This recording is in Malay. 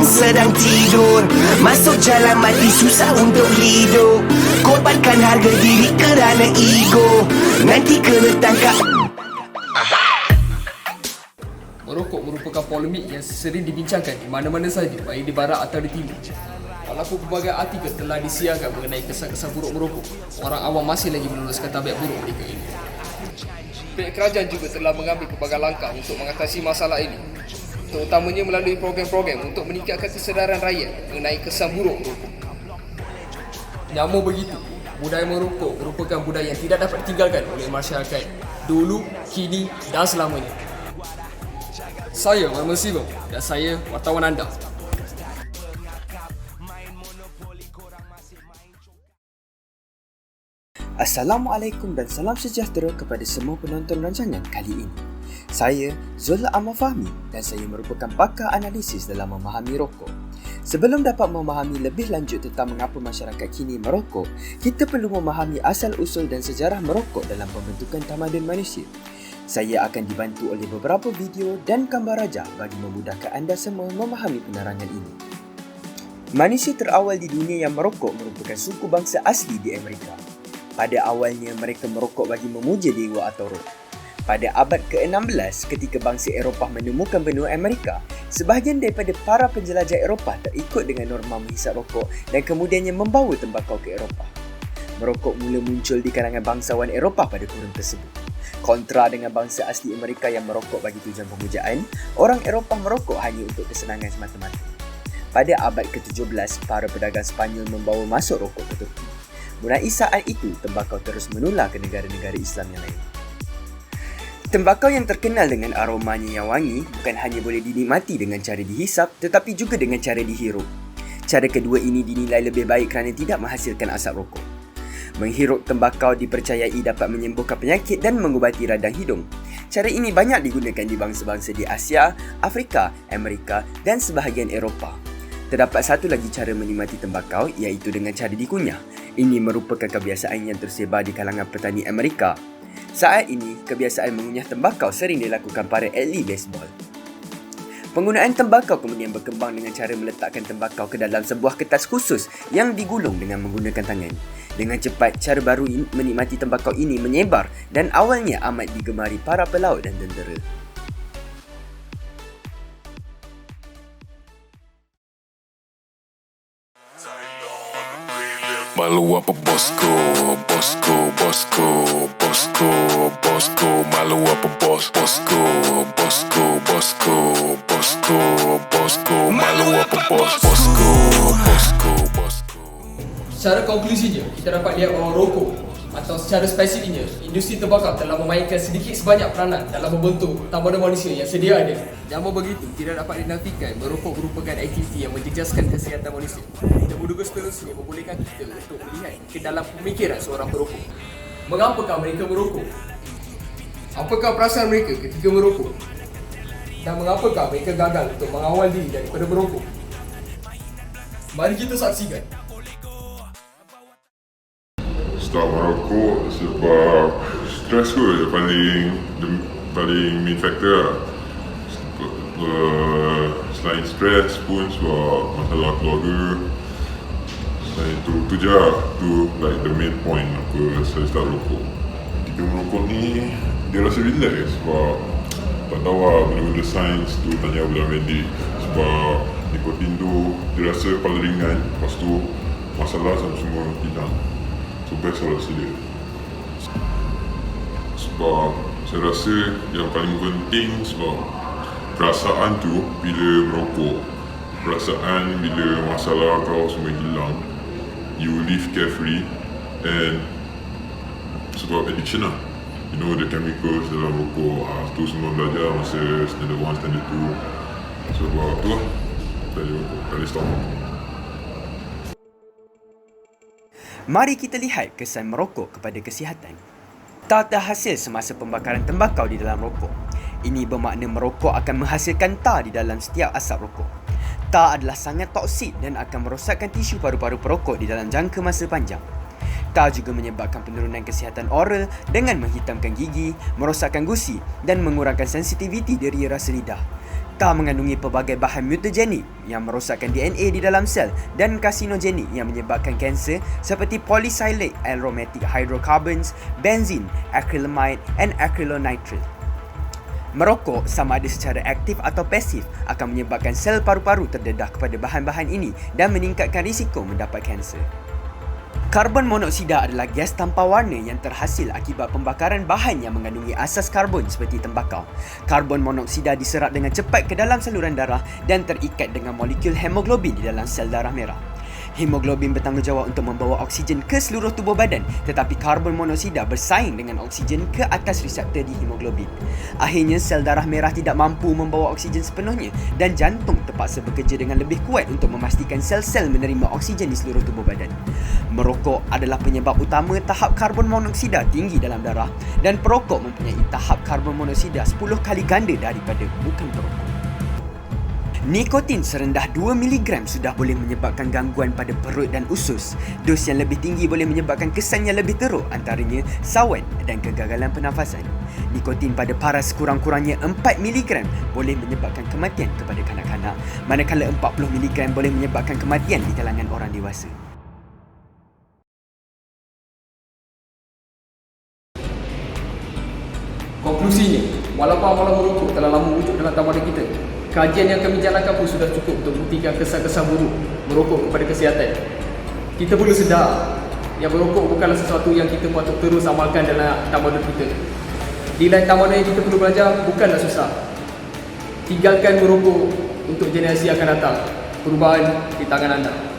yang sedang tidur. Masuk jalan mati susah untuk hidup. Korbankan harga diri kerana ego. Nanti kena tangkap. Merokok merupakan polemik yang sering dibincangkan di mana-mana saja, baik di barat atau di timur. Walaupun pelbagai artikel telah disiarkan mengenai kesan-kesan buruk merokok, orang awam masih lagi meneruskan tabiat buruk mereka ini. Pihak kerajaan juga telah mengambil pelbagai langkah untuk mengatasi masalah ini, terutamanya melalui program-program untuk meningkatkan kesedaran rakyat mengenai kesan buruk merokok. Namun begitu, budaya merokok merupakan budaya yang tidak dapat ditinggalkan oleh masyarakat dulu, kini dan selamanya. Saya Muhammad Sibam dan saya wartawan anda. Assalamualaikum dan salam sejahtera kepada semua penonton rancangan kali ini. Saya Zul Amal Fahmi dan saya merupakan pakar analisis dalam memahami rokok. Sebelum dapat memahami lebih lanjut tentang mengapa masyarakat kini merokok, kita perlu memahami asal-usul dan sejarah merokok dalam pembentukan tamadun manusia. Saya akan dibantu oleh beberapa video dan gambar rajah bagi memudahkan anda semua memahami penerangan ini. Manusia terawal di dunia yang merokok merupakan suku bangsa asli di Amerika. Pada awalnya mereka merokok bagi memuja dewa atau roh. Pada abad ke-16 ketika bangsa Eropah menemukan benua Amerika, sebahagian daripada para penjelajah Eropah tak ikut dengan norma menghisap rokok dan kemudiannya membawa tembakau ke Eropah. Merokok mula muncul di kalangan bangsawan Eropah pada kurun tersebut. Kontra dengan bangsa asli Amerika yang merokok bagi tujuan pemujaan, orang Eropah merokok hanya untuk kesenangan semata-mata. Pada abad ke-17, para pedagang Spanyol membawa masuk rokok ke Turki. Mulai saat itu, tembakau terus menular ke negara-negara Islam yang lain. Tembakau yang terkenal dengan aromanya yang wangi bukan hanya boleh dinikmati dengan cara dihisap tetapi juga dengan cara dihirup. Cara kedua ini dinilai lebih baik kerana tidak menghasilkan asap rokok. Menghirup tembakau dipercayai dapat menyembuhkan penyakit dan mengubati radang hidung. Cara ini banyak digunakan di bangsa-bangsa di Asia, Afrika, Amerika dan sebahagian Eropah. Terdapat satu lagi cara menikmati tembakau iaitu dengan cara dikunyah. Ini merupakan kebiasaan yang tersebar di kalangan petani Amerika. Saat ini, kebiasaan mengunyah tembakau sering dilakukan para atlet baseball. Penggunaan tembakau kemudian berkembang dengan cara meletakkan tembakau ke dalam sebuah kertas khusus yang digulung dengan menggunakan tangan. Dengan cepat, cara baru menikmati tembakau ini menyebar dan awalnya amat digemari para pelaut dan tentera. Malu apa bosku, bosku, bosku, bosku, bosku. Malu apa bos, bosku, bosku, bosku, bosku, bosku. Malu apa bos, bosku, bosku, bosku. Secara konklusinya, kita dapat lihat bahawa rokok atau secara spesifiknya, industri tembakau telah memainkan sedikit sebanyak peranan dalam membentuk tamadun manusia yang sedia ada. Namun begitu, tidak dapat dinafikan merokok merupakan aktiviti yang menjejaskan kesihatan manusia. Dan menduga seterusnya membolehkan kita untuk melihat ke dalam pemikiran seorang perokok. Mengapakah mereka merokok? Apakah perasaan mereka ketika merokok? Dan mengapakah mereka gagal untuk mengawal diri daripada merokok? Mari kita saksikan. Start merokok sebab stres kot yang paling paling main factor lah. Uh, selain stres pun sebab masalah keluarga. Selain tu tu je lah. Tu like the main point apa saya start rokok. Ketika merokok ni dia rasa relax sebab tak tahu lah benda-benda sains tu tanya budak medik. Sebab nikotin tu dia rasa paling ringan. Lepas tu masalah sama semua hilang So best lah rasa dia Sebab saya rasa yang paling penting sebab Perasaan tu bila merokok Perasaan bila masalah kau semua hilang You live carefree And Sebab addiction lah. You know the chemicals dalam rokok ah, Tu semua belajar masa standard 1, standard 2 Sebab tu lah boleh rokok, stop Mari kita lihat kesan merokok kepada kesihatan. Tar terhasil semasa pembakaran tembakau di dalam rokok. Ini bermakna merokok akan menghasilkan tar di dalam setiap asap rokok. Tar adalah sangat toksik dan akan merosakkan tisu paru-paru perokok di dalam jangka masa panjang. Tar juga menyebabkan penurunan kesihatan oral dengan menghitamkan gigi, merosakkan gusi dan mengurangkan sensitiviti deri rasa lidah. Tembakau mengandungi pelbagai bahan mutagenik yang merosakkan DNA di dalam sel dan karsinogenik yang menyebabkan kanser seperti polysilate aromatic hydrocarbons, benzene, acrylamide and acrylonitrile. Merokok sama ada secara aktif atau pasif akan menyebabkan sel paru-paru terdedah kepada bahan-bahan ini dan meningkatkan risiko mendapat kanser. Karbon monoksida adalah gas tanpa warna yang terhasil akibat pembakaran bahan yang mengandungi asas karbon seperti tembakau. Karbon monoksida diserap dengan cepat ke dalam saluran darah dan terikat dengan molekul hemoglobin di dalam sel darah merah. Hemoglobin bertanggungjawab untuk membawa oksigen ke seluruh tubuh badan tetapi karbon monoksida bersaing dengan oksigen ke atas reseptor di hemoglobin. Akhirnya sel darah merah tidak mampu membawa oksigen sepenuhnya dan jantung terpaksa bekerja dengan lebih kuat untuk memastikan sel-sel menerima oksigen di seluruh tubuh badan. Merokok adalah penyebab utama tahap karbon monoksida tinggi dalam darah dan perokok mempunyai tahap karbon monoksida 10 kali ganda daripada bukan perokok. Nikotin serendah 2 mg sudah boleh menyebabkan gangguan pada perut dan usus. Dos yang lebih tinggi boleh menyebabkan kesan yang lebih teruk antaranya sawan dan kegagalan pernafasan. Nikotin pada paras kurang-kurangnya 4 mg boleh menyebabkan kematian kepada kanak-kanak, manakala 40 mg boleh menyebabkan kematian di kalangan orang dewasa. Konklusinya, walaupun amalan merokok telah lama wujud dalam tamadun kita, kajian yang kami jalankan pun sudah cukup untuk membuktikan kesan-kesan buruk merokok kepada kesihatan. Kita perlu sedar yang merokok bukanlah sesuatu yang kita patut terus amalkan dalam tamadun kita. Di lain tamadun yang kita perlu belajar bukanlah susah. Tinggalkan merokok untuk generasi akan datang. Perubahan di tangan anda.